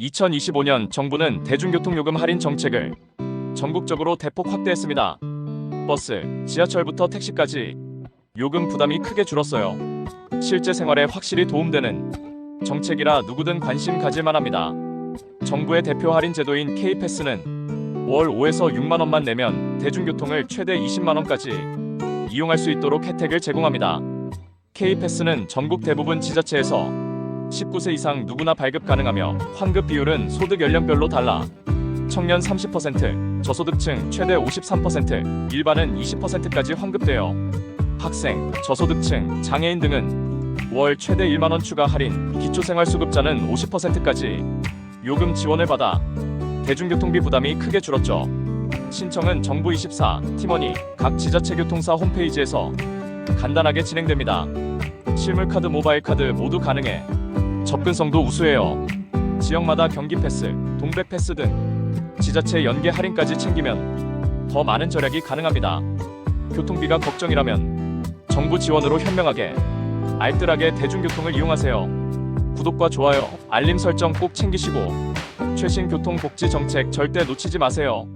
2025년 정부는 대중교통요금 할인 정책을 전국적으로 대폭 확대했습니다. 버스, 지하철부터 택시까지 요금 부담이 크게 줄었어요. 실제 생활에 확실히 도움되는 정책이라 누구든 관심 가질 만합니다. 정부의 대표 할인 제도인 K패스는 월 5에서 6만 원만 내면 대중교통을 최대 20만 원까지 이용할 수 있도록 혜택을 제공합니다. K패스는 전국 대부분 지자체에서 19세 이상 누구나 발급 가능하며 환급 비율은 소득 연령별로 달라 청년 30%, 저소득층 최대 53%, 일반은 20%까지 환급돼요. 학생, 저소득층, 장애인 등은 월 최대 1만 원 추가 할인, 기초생활수급자는 50%까지 요금 지원을 받아 대중교통비 부담이 크게 줄었죠. 신청은 정부 24 팀원이 각 지자체 교통사 홈페이지에서 간단하게 진행됩니다. 실물카드, 모바일 카드 모두 가능해 접근성도 우수해요. 지역마다 경기 패스, 동백 패스 등 지자체 연계 할인까지 챙기면 더 많은 절약이 가능합니다. 교통비가 걱정이라면 정부 지원으로 현명하게 알뜰하게 대중교통을 이용하세요. 구독과 좋아요, 알림 설정 꼭 챙기시고 최신 교통복지 정책 절대 놓치지 마세요.